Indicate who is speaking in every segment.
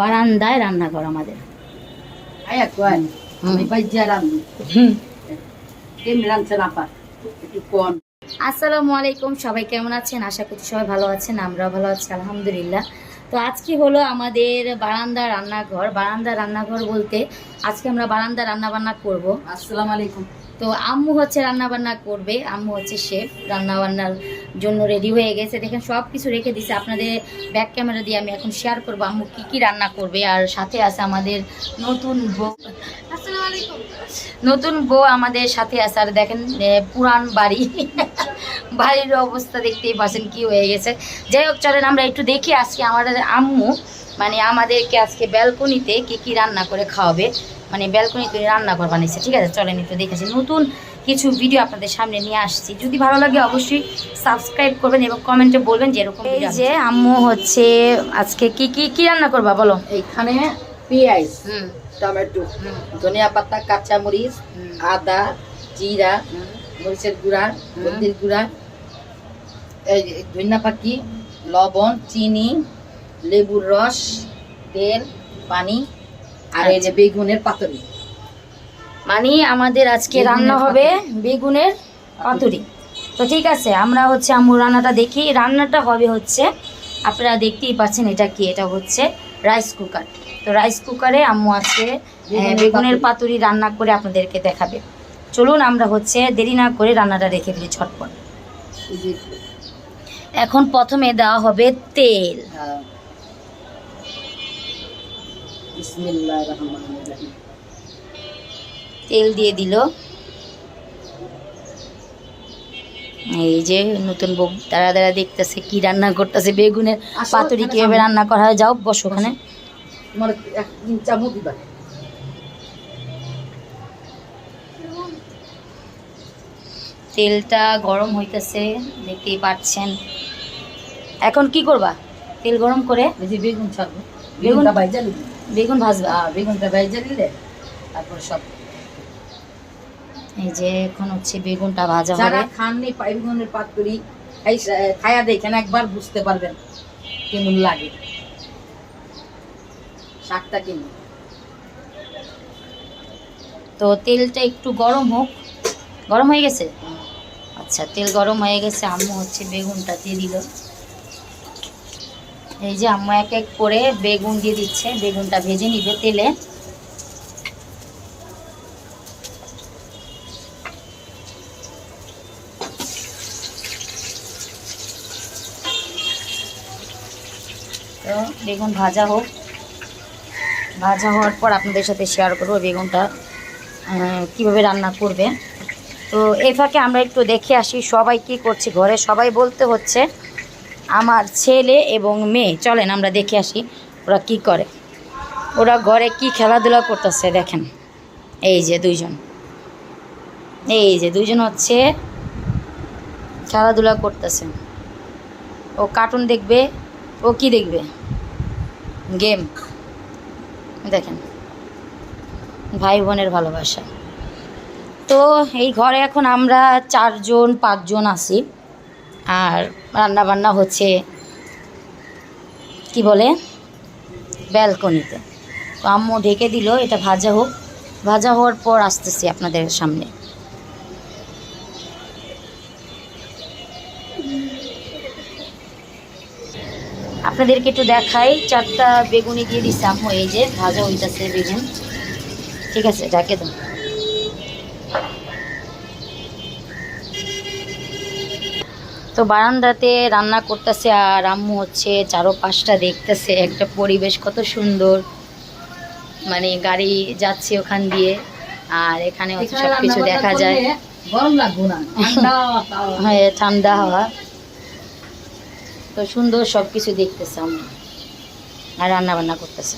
Speaker 1: বারান্দায় রান্নাঘর আমাদের। আসসালামু আলাইকুম সবাই কেমন আছেন? আশা করছি সবাই ভালো আছেন আমরাও ভালো আছি আলহামদুলিল্লাহ। তো আজকে হলো আমাদের বারান্দা রান্নাঘর। বারান্দা রান্নাঘর বলতে আজকে আমরা বারান্দা রান্না বান্না করব।
Speaker 2: আসসালামু আলাইকুম।
Speaker 1: তো আম্মু হচ্ছে রান্না বান্না করবে আম্মু হচ্ছে শেফ রান্না বান্নার জন্য রেডি হয়ে গেছে। দেখেন সব কিছু রেখে দিছে। আপনাদের ব্যাক ক্যামেরা দিয়ে আমি এখন শেয়ার করব আম্মু কি কি রান্না করবে। আর সাথে আছে আমাদের নতুন বউ। নতুন বউ আমাদের সাথে আছে। আর দেখেন পুরান বাড়ি। বাড়ির অবস্থা দেখতেই পাচ্ছেন কি হয়ে গেছে। যাই হোক চলেন আমরা একটু দেখি আজকে আমাদের আম্মু মানে আমাদেরকে আজকে ব্যালকনিতে কি কি রান্না করে খাওয়াবে। মানে ব্যালকনিতে রান্নাঘর বানিয়েছে ঠিক আছে? চলেন একটু দেখেছি নতুন কিছু ভিডিও আপনাদের সামনে নিয়ে আসছি। যদি ভালো লাগে অবশ্যই সাবস্ক্রাইব করবেন এবং কমেন্টে বলবেন যে এরকম এই যে আম্মু হচ্ছে আজকে কি কি কি রান্না করবা বলো?
Speaker 2: এইখানে পেঁয়াজ
Speaker 1: হুম।
Speaker 2: টমেটো
Speaker 1: হুম।
Speaker 2: ধনিয়া পাতা কাঁচা মরিচ আদা জিরা মরিচের গুঁড়া
Speaker 1: হুম।
Speaker 2: হলদির গুঁড়া এই ধনিয়া পাখি লবণ চিনি লেবুর রস তেল পানি আর এই যে বেগুনের পাতুরি।
Speaker 1: মানে আমাদের আজকে রান্না হবে বেগুনের পাতুরি। তো ঠিক আছে আমরা হচ্ছে আম্মু রান্নাটা দেখি। রান্নাটা হবে হচ্ছে আপনারা দেখতেই পাচ্ছেন এটা কি এটা হচ্ছে রাইস কুকার তো রাইস কুকারে আম্মু আজকে
Speaker 2: বেগুনের পাতুরি।
Speaker 1: পাতুরি রান্না করে আপনাদেরকে দেখাবে। চলুন আমরা হচ্ছে দেরি না করে রান্নাটা রেখে ফেলি ঝটপট। এখন প্রথমে দেওয়া হবে তেল। তেল দিয়ে দিল। এই যে নতুন বউ দাঁড়া দাঁড়া দেখতেছে কি রান্না করতেছে বেগুনের পাতুরি কীভাবে রান্না করা হয় যাও বসো ওখানে। তেলটা গরম হইতেছে দেখতেই পাচ্ছেন। এখন কি করবা? তেল গরম করে
Speaker 2: বেগুন ছাড়বো।
Speaker 1: বেগুন?
Speaker 2: বেগুনটা ভাইজা
Speaker 1: বেগুন ভাজবা
Speaker 2: আহ, বেগুনটা ভাইজা নিলে তারপর সব
Speaker 1: এই যে এখন হচ্ছে বেগুনটা ভাজা
Speaker 2: যারা খাননি বেগুনের পাতুরি খায়া দেখেন একবার বুঝতে পারবেন কেমন লাগে। শাকটা কেমন?
Speaker 1: তো তেলটা একটু গরম হোক। গরম হয়ে গেছে? আচ্ছা তেল গরম হয়ে গেছে আম্মু হচ্ছে বেগুনটা দিয়ে দিল। এই যে আম্মু এক এক করে বেগুন দিয়ে দিচ্ছে। বেগুনটা ভেজে নিবে তেলে। তো বেগুন ভাজা হোক। ভাজা হওয়ার পর আপনাদের সাথে শেয়ার করব বেগুনটা কীভাবে রান্না করবে। তো এই ফাঁকে আমরা একটু দেখে আসি সবাই কি করছে ঘরে। সবাই বলতে হচ্ছে আমার ছেলে এবং মেয়ে। চলেন, আমরা দেখে আসি ওরা কি করে। ওরা ঘরে কি খেলাধুলা করতেছে, দেখেন। এই যে দুইজন। এই যে দুইজন হচ্ছে খেলাধুলা করতেছে। ও কার্টুন দেখবে, ও কি দেখবে? গেম দেখেন। ভাই বোনের ভালোবাসা। তো এই ঘরে এখন আমরা চারজন, পাঁচজন আছি। আর রান্না বান্না হচ্ছে, কি বলে, ব্যালকনিতে। তো আম্মু ঢেকে দিল, এটা ভাজা হোক। ভাজা হওয়ার পর আসতেছি আপনাদের সামনে। আপনাদেরকে একটু দেখাই, চারটা বেগুনি দিয়ে দিচ্ছে আম্মু, এই যে ভাজা হইতাছে বেগুন। ঠিক আছে, ঢাকে দাও। তো বারান্দাতে রান্না করতেছে আর আম্মু হচ্ছে চারো পাঁচটা দেখতেছে একটা পরিবেশ কত সুন্দর। মানে গাড়ি যাচ্ছে ওখান দিয়ে আর এখানে হচ্ছে সব কিছু দেখা যায়। হ্যাঁ ঠান্ডা হাওয়া। তো সুন্দর সব কিছু দেখতেছে আমি আর রান্না বান্না করতেছে।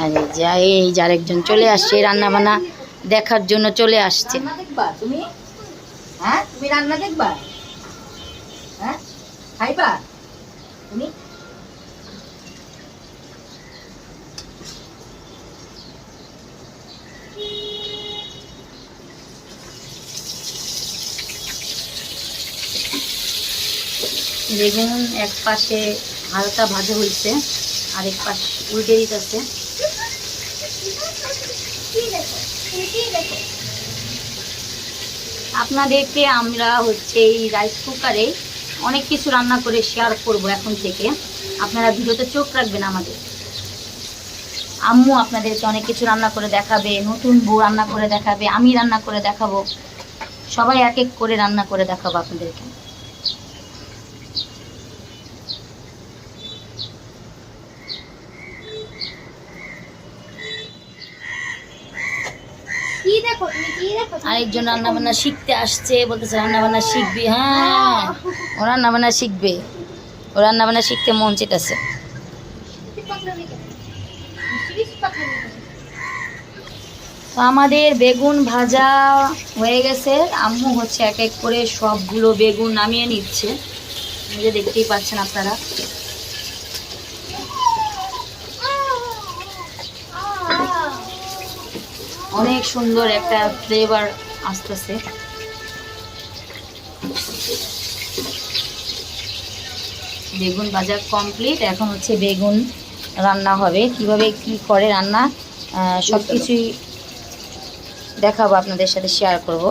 Speaker 1: আর এই যে এই যে আরেকজন চলে আসছে রান্না বান্না দেখার জন্য চলে আসছে।
Speaker 2: হ্যাঁ তুমি রান্না দেখবা? হ্যাঁ খাইবা? তুমি?
Speaker 1: বেগুন এক পাশে হালকা ভাজা হয়েছে আরেক পাশ উল্টে দিতেছে। আপনাদেরকে আমরা হচ্ছে এই রাইস কুকারে অনেক কিছু রান্না করে শেয়ার করব এখন থেকে। আপনারা ভিডিওতে চোখ রাখবেন আমাদের। আম্মু আপনাদেরকে অনেক কিছু রান্না করে দেখাবে, নতুন বউ রান্না করে দেখাবে, আমি রান্না করে দেখাবো। সবাই এক এক করে রান্না করে দেখাবো আপনাদেরকে
Speaker 3: কি দেখো তুমি কি দেখো
Speaker 1: আরেকজন রান্না বান্না শিখতে আসছে বলতেছে রান্না বান্না শিখবি হ্যাঁ। ও রান্না বান্না শিখবে। ও রান্না বান্না শিখতে মন চেটাছে। তো আমাদের বেগুন ভাজা হয়ে গেছে। আম্মু হচ্ছে এক এক করে সবগুলো বেগুন নামিয়ে নিচ্ছে। যে দেখতেই পাচ্ছেন আপনারা। অনেক সুন্দর একটা ফ্লেভার আসতেছে। বেগুন ভাজা কমপ্লিট এখন হচ্ছে বেগুন রান্না হবে। কীভাবে কি করে রান্না সব কিছুই দেখাবো, আপনাদের সাথে শেয়ার করব।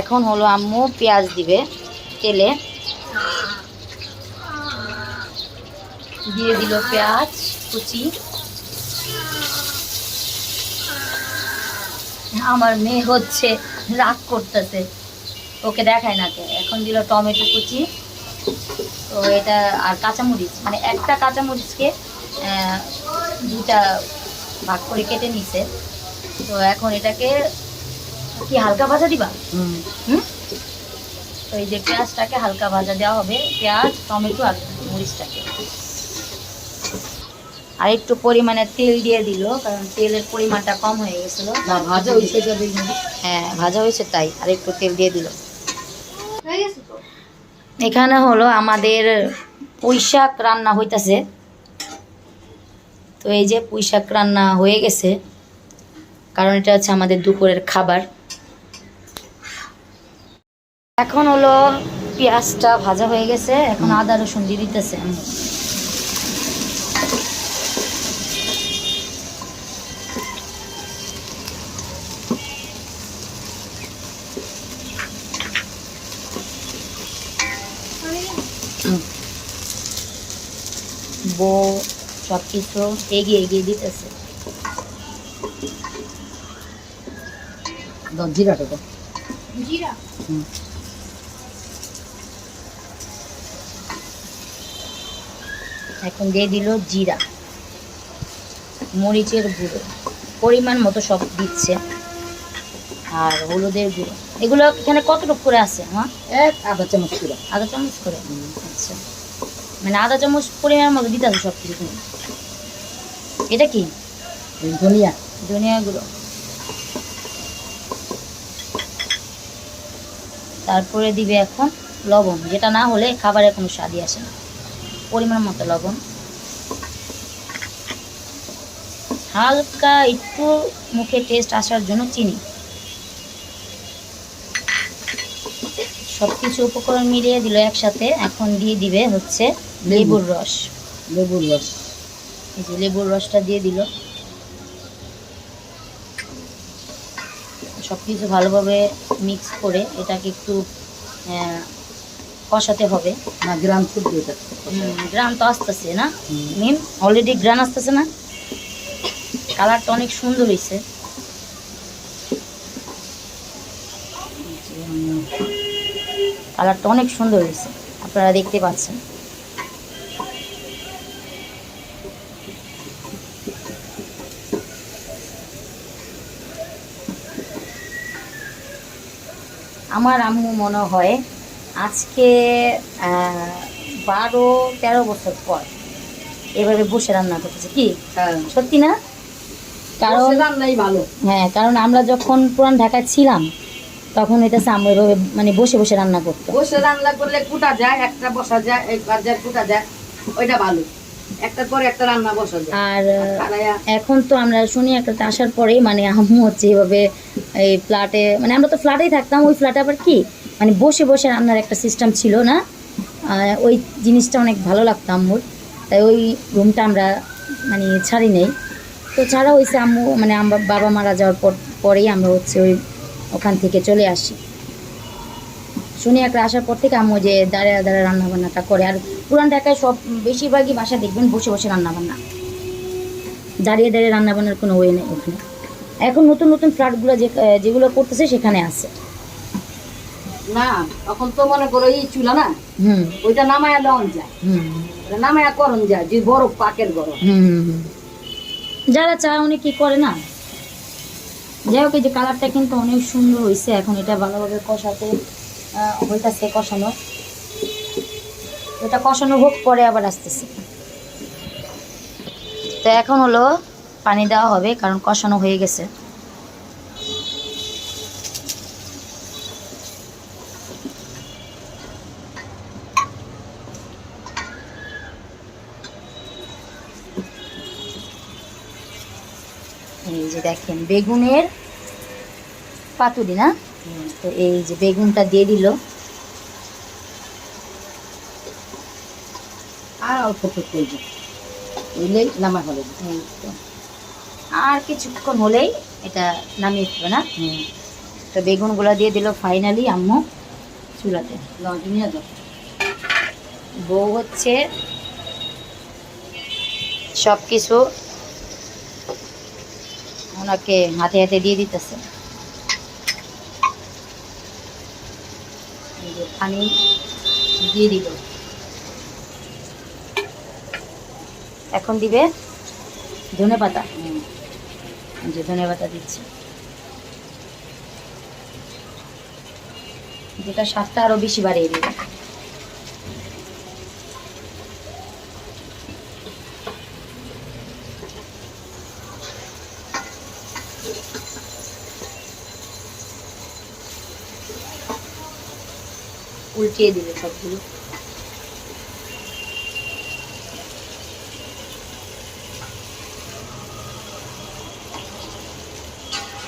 Speaker 1: এখন হলো আম্মু পেঁয়াজ দিবে তেলে। দিয়ে দিল পেঁয়াজ, কুচি। আমার মেয়ে হচ্ছে রাগ করতেছে। ওকে দেখায় না কে? এখন দিল টমেটো কুচি। তো এটা আর কাঁচামরিচ। মানে একটা কাঁচামরিচকে দুটা ভাগ করে কেটে নিছে। তো এখন এটাকে কি হালকা ভাজা দিবা?
Speaker 2: হুম।
Speaker 1: হুম? তো এই যে পেঁয়াজটাকে হালকা ভাজা দেওয়া হবে। পেঁয়াজ টমেটো আর মরিচটাকে। আর একটু পরিমাণে তেল দিয়ে দিল কারণ তেলের পরিমাণটা কম হয়ে গেছিল।
Speaker 2: না ভাজা হয়েছে
Speaker 1: হ্যাঁ ভাজা হয়েছে তাই আর একটু তেল দিয়ে দিল। এখানে হলো আমাদের পুঁই শাক রান্না হইতাছে। তো এই যে পুঁই শাক রান্না হয়ে গেছে কারণ এটা হচ্ছে আমাদের দুপুরের খাবার। এখন হলো পেঁয়াজটা ভাজা হয়ে গেছে এখন আদা রসুন দিয়ে দিতেছে। বউ সব কিছু এগিয়ে এগিয়ে দিতেছে।
Speaker 2: জিরাটা দাও।
Speaker 3: জিরা?
Speaker 2: হুম।
Speaker 1: এখন দিয়ে দিল জিরা মরিচের গুঁড়ো। পরিমাণ মতো সব দিচ্ছে। আর হলুদের গুঁড়ো। এগুলো এখানে কতটুকু করে আছে হ্যাঁ
Speaker 2: এক আধা চামচ করে।
Speaker 1: আধা চামচ করে? আচ্ছা। মানে আধা চামচ পরিমাণ মতো দিতে আছে সব কিছু এটা কি?
Speaker 2: ধনিয়া।
Speaker 1: ধনিয়া গুঁড়ো। তারপরে দিবে এখন লবণ যেটা না হলে খাবারের কোনো স্বাদই আসে না। পরিমাণ মতো লবণ। হালকা একটু মুখে টেস্ট আসার জন্য চিনি। সব কিছু উপকরণ মিলিয়ে দিল একসাথে এখন দিয়ে দিবে হচ্ছে লেবুর রস।
Speaker 2: লেবুর রস।
Speaker 1: এই যে লেবুর রসটা দিয়ে দিল। সব কিছু ভালোভাবে মিক্স করে এটাকে একটু কষাতে হবে।
Speaker 2: না গ্রাম ফুট এটা
Speaker 1: গ্রান তো আসতেছে না। মিম অলরেডি গ্রান আসতেছে না। কালারটা অনেক সুন্দর হয়েছে কালারটা অনেক সুন্দর হয়েছে। আপনারা দেখতে পাচ্ছেন। আমার আম্মু মনে হয় আজকে বারো তেরো বছর পর এভাবে বসে রান্না করতেছে। কি?
Speaker 2: হ্যাঁ।
Speaker 1: সত্যি না? কারণ
Speaker 2: ভালো।
Speaker 1: হ্যাঁ কারণ আমরা যখন পুরান ঢাকায় ছিলাম তখন এটা আম্মু এভাবে মানে বসে বসে রান্না করতো।
Speaker 2: বসে রান্না করলে কুটা যায় একটা বসা যায় এক বাজার কুটা যায় ওইটা ভালো। একটার পরে একটা রান্না বসা যায়।
Speaker 1: আর এখন তো আমরা শুনি একটাতে আসার পরেই মানে আম্মু হচ্ছে এই ফ্ল্যাটে মানে আমরা তো ফ্ল্যাটেই থাকতাম ওই ফ্ল্যাটে আবার কি? মানে বসে বসে রান্নার একটা সিস্টেম ছিল না। ওই জিনিসটা অনেক ভালো লাগতো আম্মুর। তাই ওই রুমটা আমরা মানে ছাড়ি নেই। তো ছাড়া হয়েছে আম্মু মানে আমরা বাবা মারা যাওয়ার পর পরেই আমরা হচ্ছে ওই ওখান থেকে চলে আসি। শুনি একটা আসার পর থেকে আম্মু যে দাঁড়িয়ে দাঁড়িয়ে রান্নাবান্নাটা করে। আর পুরান ঢাকায় সব বেশিরভাগই বাসা দেখবেন বসে বসে রান্নাবান্না। দাঁড়িয়ে দাঁড়িয়ে রান্না বান্নার কোনো ওয়ে নেই ওখানে। এখন নতুন নতুন ফ্ল্যাটগুলো যে যেগুলো করতেছে সেখানে আছে।
Speaker 2: না তখন তো মনে করো এই চুলা না?
Speaker 1: হুম।
Speaker 2: ওইটা নামায়া দেওয়া যায়।
Speaker 1: হুম।
Speaker 2: নামায়া করন যায় যে বড় পাকের গরম
Speaker 1: হুম। যারা চায় অনেক কি করে না? যাই হোক, এই যে কালারটা কিন্তু অনেক সুন্দর হয়েছে এখন এটা ভালোভাবে কষাতে হইতেছে কষানো। এটা কষানো হোক, পরে আবার আসতেছে। তো এখন হলো পানি দেওয়া হবে, কারণ কষানো হয়ে গেছে। এই যে দেখেন বেগুনের পাতুরি না? তো এই যে বেগুনটা দিয়ে দিল।
Speaker 2: আর অল্প একটু করব। বুঝলেই নামা হলে।
Speaker 1: এই তো। আর কিছুক্ষণ হলেই এটা নামিয়ে দেবে না? তো বেগুনগুলো দিয়ে দিল ফাইনালি আম্মু চুলাতে। বউ হচ্ছে সব কিছু ওনাকে হাতে হাতে দিয়ে দিতেছে। পানি দিয়ে এখন দিবে ধনে পাতা। যে ধনে পাতা দিচ্ছে। যেটা স্বাদটা আরও বেশি বাড়িয়ে দিবে। উল্টিয়ে দিবে সবগুলো।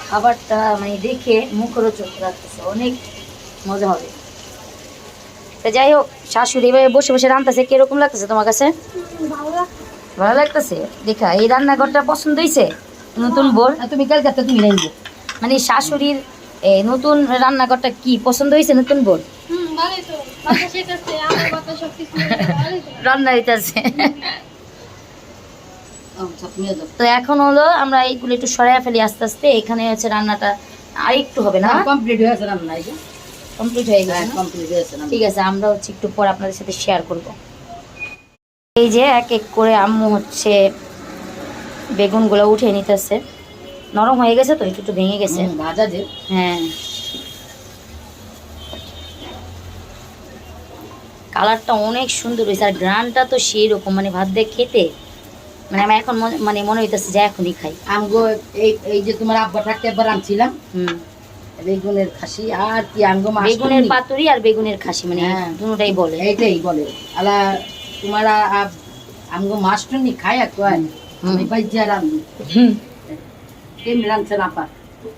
Speaker 1: খাবারটা মানে দেখে মুখরও চোখ রাখতেছে অনেক মজা হবে। তো যাই হোক শাশুড়ি এভাবে বসে বসে রান্তাছে কীরকম লাগতেছে তোমার কাছে?
Speaker 3: ভালো
Speaker 1: লাগতেছে। দেখা এই রান্নাঘরটা পছন্দ হয়েছে? নতুন বোর
Speaker 2: তুমি কালকে তো তুমি নেই
Speaker 1: মানে শাশুড়ির নতুন রান্নাঘরটা কি পছন্দ হয়েছে নতুন বোর
Speaker 3: তো
Speaker 1: রান্না হইতেছে। এখন হলো আমরা এইগুলো একটু সরাইয়া ফেলি আস্তে আস্তে এখানে হচ্ছে রান্নাটা আর একটু হবে না?
Speaker 2: কমপ্লিট হয়েছে রান্না
Speaker 1: কমপ্লিট হয়ে গেছে
Speaker 2: হ্যাঁ কমপ্লিট হয়েছে
Speaker 1: ঠিক আছে আমরা হচ্ছে একটু পর আপনাদের সাথে শেয়ার করব। এই যে এক এক করে আম্মু হচ্ছে বেগুনগুলো উঠে নিতেছে। নরম হয়ে গেছে তো একটু একটু ভেঙে গেছে।
Speaker 2: ভাজা যে।
Speaker 1: হ্যাঁ। কালারটা অনেক সুন্দর হয়েছে আর গ্রানটা তো সেই রকম মানে ভাত দিয়ে খেতে। মানে আমার এখন মানে মনে হইতেছে যে এখনই খাই।
Speaker 2: আমগো এই এই যে তোমার আব্বা থাকতে একবার আনছিলাম।
Speaker 1: হুম।
Speaker 2: বেগুনের খাসি আর কি আমগো
Speaker 1: বেগুনের পাতুরি আর বেগুনের খাসি মানে
Speaker 2: হ্যাঁ।
Speaker 1: দুটাই বলে।
Speaker 2: এইটাই বলে। আলা তোমার আমগো মাছ টুনি খাই আর কয়। আমি বাইজা রান্ধি কেমনি রাঁধছেন আপা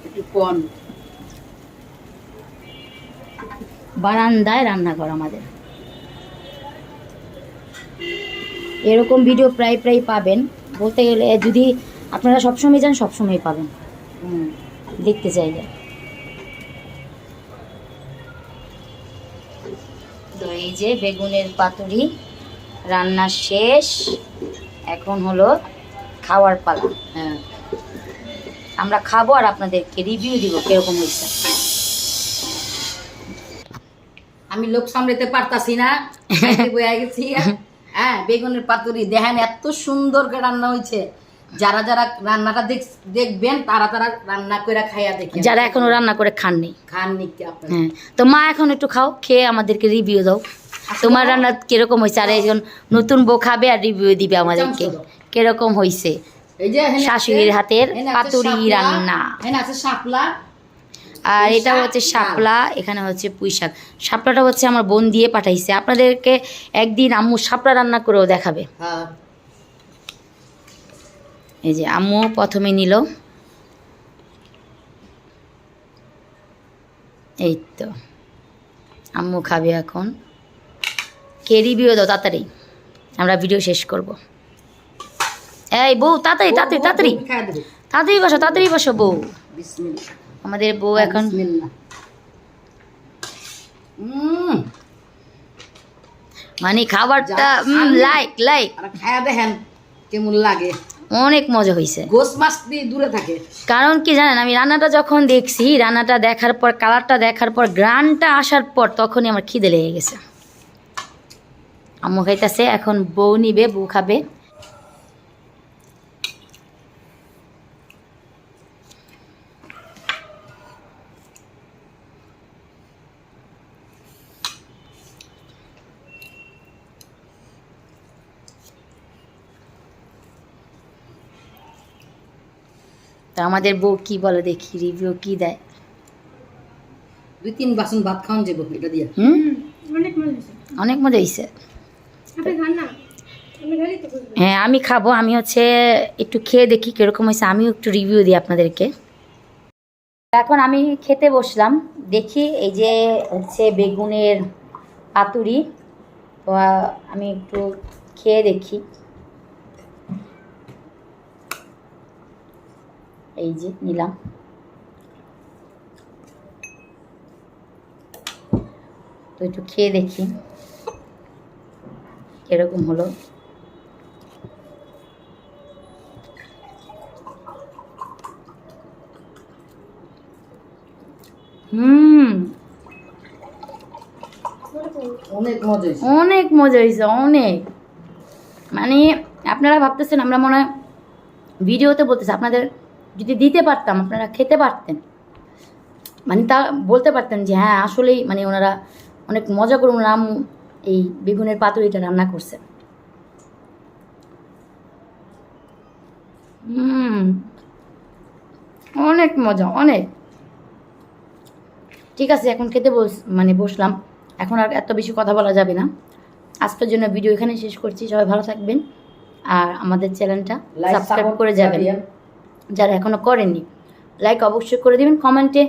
Speaker 2: একটু কন।
Speaker 1: বারান্দায় রান্নাঘর আমাদের। এরকম ভিডিও প্রায় প্রায় পাবেন। বলতে গেলে যদি আপনারা সবসময় যান সবসময় পাবেন। দেখতে চাইলে। তো এই যে বেগুনের পাতুরি রান্না শেষ। এখন হলো খাওয়ার পালা।
Speaker 2: হ্যাঁ।
Speaker 1: আমরা খাব আর আপনাদেরকে রিভিউ দিব কীরকম হয়েছে।
Speaker 2: আমি লোক সামলাতে পারতাছি না। বইয়া গেছি। হ্যাঁ বেগুনের পাতুরি। দেখেন এত সুন্দর করে রান্না হয়েছে। যারা যারা রান্নাটা দেখবেন তারা তারা রান্না করে খাইয়া দেখেন।
Speaker 1: যারা এখনও রান্না করে খাননি।
Speaker 2: খান নিকে আপনারা?
Speaker 1: হ্যাঁ তো মা এখন একটু খাও খেয়ে আমাদেরকে রিভিউ দাও। তোমার রান্না কীরকম হয়েছে? আর একজন নতুন বউ খাবে আর রিভিউ দিবে আমাদেরকে। কীরকম হয়েছে?
Speaker 2: এই যে
Speaker 1: শাশুড়ির হাতের পাতুরি রান্না।
Speaker 2: আছে শাপলা
Speaker 1: আর এটা হচ্ছে। শাপলা এখানে হচ্ছে পুঁই শাক। শাপলাটা হচ্ছে আমার বোন দিয়ে পাঠাইছে। আপনাদেরকে একদিন আম্মু শাপলা রান্না করেও দেখাবে।
Speaker 2: হ্যাঁ।
Speaker 1: এই যে আম্মু প্রথমে নিল। এই তো আম্মু খাবে এখন। কে রিভিউ দাও তাড়াতাড়ি। আমরা ভিডিও শেষ করব। এই বউ তাড়াতাড়ি তাড়াতাড়ি তাড়াতাড়ি। তাড়াতাড়ি বসো তাড়াতাড়ি বসো বউ।
Speaker 2: বিসমিল্লাহ।
Speaker 1: আমাদের বউ এখন মানে খাবারটা লাইক লাইক
Speaker 2: খায়া দেখেন কেমন লাগে।
Speaker 1: অনেক মজা হয়েছে
Speaker 2: গোস মাছ দূরে থাকে।
Speaker 1: কারণ কি জানেন আমি রান্নাটা যখন দেখছি রান্নাটা দেখার পর কালারটা দেখার পর গ্রানটা আসার পর তখনই আমার খিদে লেগে গেছে। আম্মু খাইতেছে এখন বউ নিবে বউ খাবে। তা আমাদের বউ কি বলে দেখি রিভিউ কি দেয়?
Speaker 2: দুই তিন বাসন ভাত খাওয়ান যাব এটা দিয়ে।
Speaker 1: হুম?
Speaker 3: অনেক মজা হয়েছে।
Speaker 1: অনেক মজা হয়েছে।
Speaker 3: আপনি খান না? আমি খালি তো বুঝবেন
Speaker 1: হ্যাঁ আমি খাব আমি হচ্ছে একটু খেয়ে দেখি কীরকম হয়েছে আমিও একটু রিভিউ দিই আপনাদেরকে। এখন আমি খেতে বসলাম দেখি এই যে হচ্ছে বেগুনের পাতুরি তো আমি একটু খেয়ে দেখি। এই যে নিলাম। তো একটু খেয়ে দেখি কীরকম হলো। হুম।
Speaker 2: অনেক মজা
Speaker 1: অনেক মজা হয়েছে অনেক। মানে আপনারা ভাবতেছেন আমরা মনে হয় ভিডিওতে বলতেছি আপনাদের যদি দিতে পারতাম আপনারা খেতে পারতেন। মানে তা বলতে পারতেন যে হ্যাঁ আসলেই মানে ওনারা অনেক মজা করে ওনারা এই বেগুনের পাতুরিটা রান্না করছে। অনেক মজা অনেক। ঠিক আছে এখন খেতে বস মানে বসলাম। এখন আর এত বেশি কথা বলা যাবে না। আজকের জন্য ভিডিও এখানে শেষ করছি। সবাই ভালো থাকবেন। আর আমাদের চ্যানেলটা সাবস্ক্রাইব করে যাবেন।
Speaker 2: যাবেন।
Speaker 1: যারা এখনও করেননি লাইক অবশ্যই করে দেবেন কমেন্টে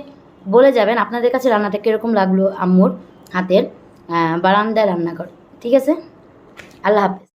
Speaker 1: বলে যাবেন আপনাদের কাছে রান্নাটা কীরকম লাগল আম্মুর হাতের বারান্দায় রান্নাঘর, ঠিক আছে? আল্লাহ হাফেজ।